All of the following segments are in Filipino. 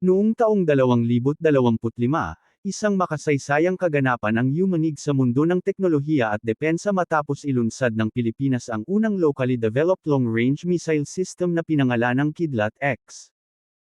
Noong taong 2025, isang makasaysayang kaganapan ang yumanig sa mundo ng teknolohiya at depensa matapos ilunsad ng Pilipinas ang unang locally developed long-range missile system na pinangalanang Kidlat X.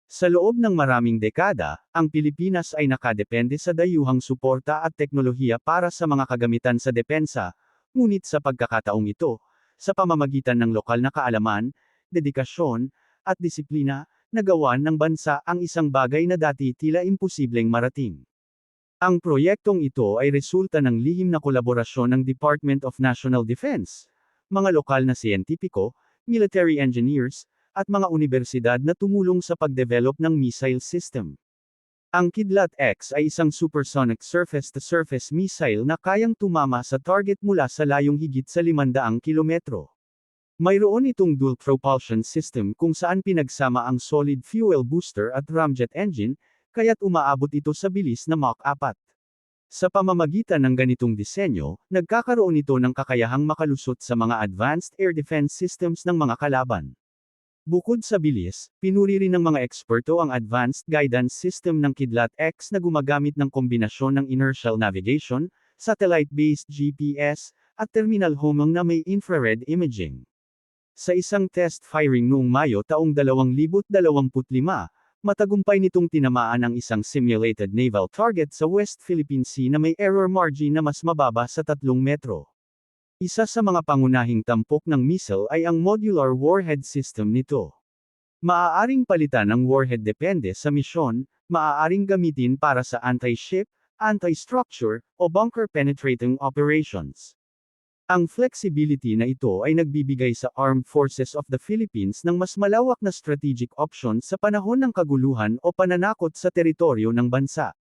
Sa loob ng maraming dekada, ang Pilipinas ay nakadepende sa dayuhang suporta at teknolohiya para sa mga kagamitan sa depensa, ngunit sa pagkakataong ito, sa pamamagitan ng lokal na kaalaman, dedikasyon, at disiplina, nagawan ng bansa ang isang bagay na dati tila imposibleng marating. Ang proyektong ito ay resulta ng lihim na kolaborasyon ng Department of National Defense, mga lokal na siyentipiko, military engineers, at mga universidad na tumulong sa pagdevelop ng missile system. Ang Kidlat X ay isang supersonic surface-to-surface missile na kayang tumama sa target mula sa layong higit sa 500 kilometro. Mayroon itong dual propulsion system kung saan pinagsama ang solid fuel booster at ramjet engine, kaya't umaabot ito sa bilis na Mach 4. Sa pamamagitan ng ganitong disenyo, nagkakaroon ito ng kakayahang makalusot sa mga advanced air defense systems ng mga kalaban. Bukod sa bilis, pinuri rin ng mga eksperto ang advanced guidance system ng Kidlat X na gumagamit ng kombinasyon ng inertial navigation, satellite-based GPS, at terminal homing na may infrared imaging. Sa isang test firing noong Mayo taong 2025, matagumpay nitong tinamaan ang isang simulated naval target sa West Philippine Sea na may error margin na mas mababa sa 3 metro. Isa sa mga pangunahing tampok ng missile ay ang modular warhead system nito. Maaaring palitan ang warhead depende sa misyon, maaaring gamitin para sa anti-ship, anti-structure, o bunker penetrating operations. Ang flexibility na ito ay nagbibigay sa Armed Forces of the Philippines ng mas malawak na strategic option sa panahon ng kaguluhan o pananakot sa teritoryo ng bansa.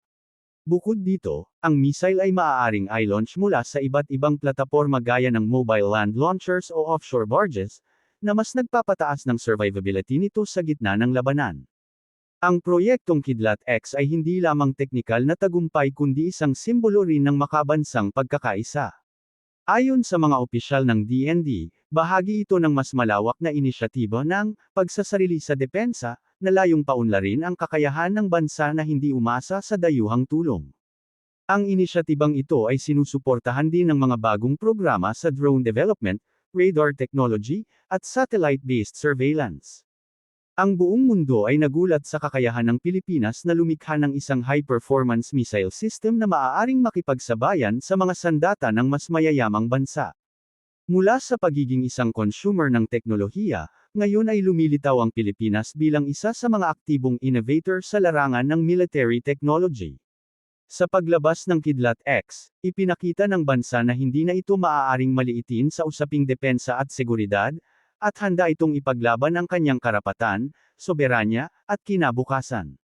Bukod dito, ang missile ay maaaring i-launch mula sa iba't ibang plataporma gaya ng mobile land launchers o offshore barges, na mas nagpapataas ng survivability nito sa gitna ng labanan. Ang proyektong Kidlat X ay hindi lamang teknikal na tagumpay kundi isang simbolo rin ng makabansang pagkakaisa. Ayon sa mga opisyal ng DND, bahagi ito ng mas malawak na inisyatiba ng pagsasarili sa depensa, na layong paunlarin ang kakayahan ng bansa na hindi umasa sa dayuhang tulong. Ang inisyatibang ito ay sinusuportahan din ng mga bagong programa sa drone development, radar technology, at satellite-based surveillance. Ang buong mundo ay nagulat sa kakayahan ng Pilipinas na lumikha ng isang high-performance missile system na maaaring makipagsabayan sa mga sandata ng mas mayayamang bansa. Mula sa pagiging isang consumer ng teknolohiya, ngayon ay lumilitaw ang Pilipinas bilang isa sa mga aktibong innovator sa larangan ng military technology. Sa paglabas ng Kidlat X, ipinakita ng bansa na hindi na ito maaaring maliitin sa usaping depensa at seguridad, at handa itong ipaglaban ang kanyang karapatan, soberanya, at kinabukasan.